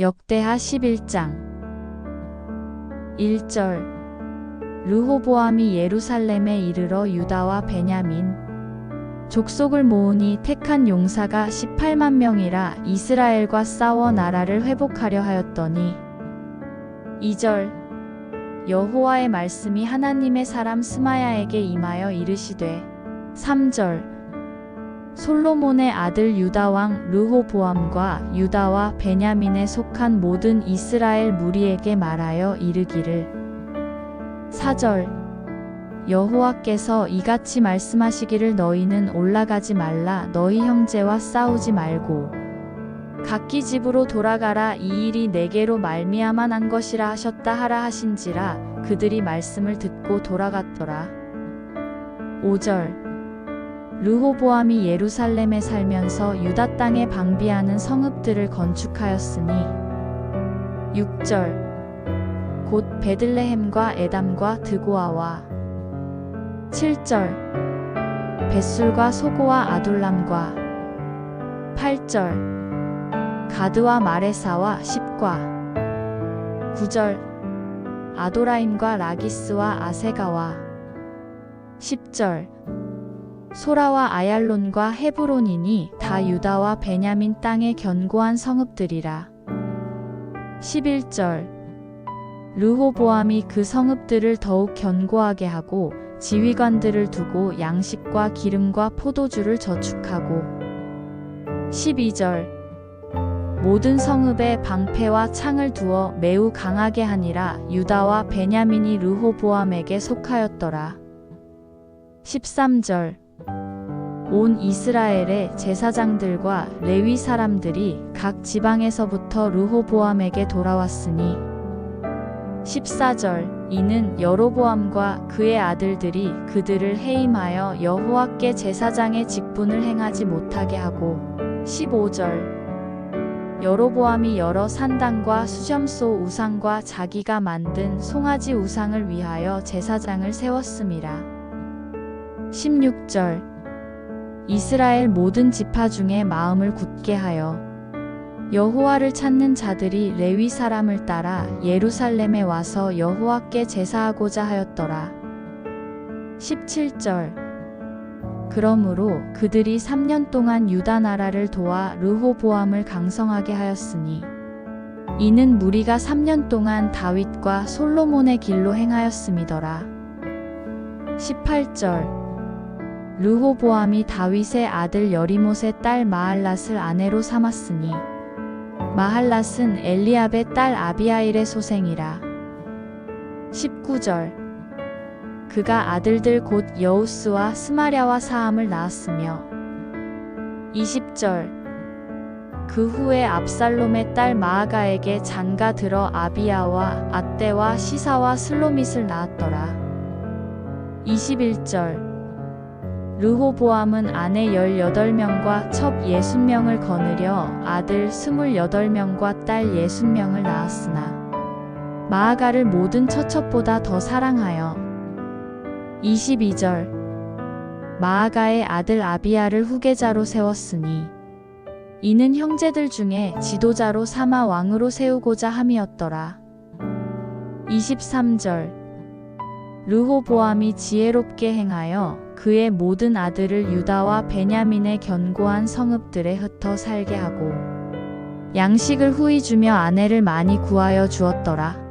역대하 11장. 1절. 르호보암이 예루살렘에 이르러 유다와 베냐민 족속을 모으니 택한 용사가 18만 명이라 이스라엘과 싸워 나라를 회복하려 하였더니 2절. 여호와의 말씀이 하나님의 사람 스마야에게 임하여 이르시되 3절 솔로몬의 아들 유다 왕 르호보암과 유다와 베냐민에 속한 모든 이스라엘 무리에게 말하여 이르기를. 4절. 여호와께서 이같이 말씀하시기를 너희는 올라가지 말라. 너희 형제와 싸우지 말고 각기 집으로 돌아가라. 이 일이 내게로 말미암아 난 것이라 하셨다 하라 하신지라 그들이 말씀을 듣고 돌아갔더라. 5절 르호보암이 예루살렘에 살면서 유다 땅에 방비하는 성읍들을 건축하였으니 6절. 곧 베들레헴과 에담과 드고아와 7절. 벳술과 소고와 아둘람과 8절. 가드와 마레사와 십과 9절. 아도라임과 라기스와 아세가와 10절 소라와 아얄론과 헤브론이니 다 유다와 베냐민 땅의 견고한 성읍들이라. 11절 르호보암이 그 성읍들을 더욱 견고하게 하고 지휘관들을 두고 양식과 기름과 포도주를 저축하고 12절 모든 성읍에 방패와 창을 두어 매우 강하게 하니라 유다와 베냐민이 르호보암에게 속하였더라. 13절 온 이스라엘의 제사장들과 레위 사람들이 각 지방에서부터 르호보암에게 돌아왔으니 14절 이는 여로보암과 그의 아들들이 그들을 해임하여 여호와께 제사장의 직분을 행하지 못하게 하고 15절 여로보암이 여러 산당과 수점소 우상과 자기가 만든 송아지 우상을 위하여 제사장을 세웠음이라 16절 이스라엘 모든 지파 중에 마음을 굳게 하여 여호와를 찾는 자들이 레위 사람을 따라 예루살렘에 와서 여호와께 제사하고자 하였더라. 17절 그러므로 그들이 3년 동안 유다 나라를 도와 르호보암을 강성하게 하였으니 이는 무리가 3년 동안 다윗과 솔로몬의 길로 행하였음이더라. 18절 르호보암이 다윗의 아들 여리못의 딸 마할랏을 아내로 삼았으니 마할랏은 엘리압의 딸 아비아일의 소생이라. 19절. 그가 아들들 곧 여우스와 스마랴와 사함을 낳았으며. 20절. 그 후에 압살롬의 딸 마아가에게 장가 들어 아비야와 아떼와 시사와 슬로밋을 낳았더라. 21절 르호보암은 아내 18명과 첩 60명을 거느려 아들 28명과 딸 60명을 낳았으나 마아가를 모든 처첩보다 더 사랑하여 22절 마아가의 아들 아비야를 후계자로 세웠으니 이는 형제들 중에 지도자로 삼아 왕으로 세우고자 함이었더라. 23절 르호보암이 지혜롭게 행하여 그의 모든 아들을 유다와 베냐민의 견고한 성읍들에 흩어 살게 하고 양식을 후히 주며 아내를 많이 구하여 주었더라.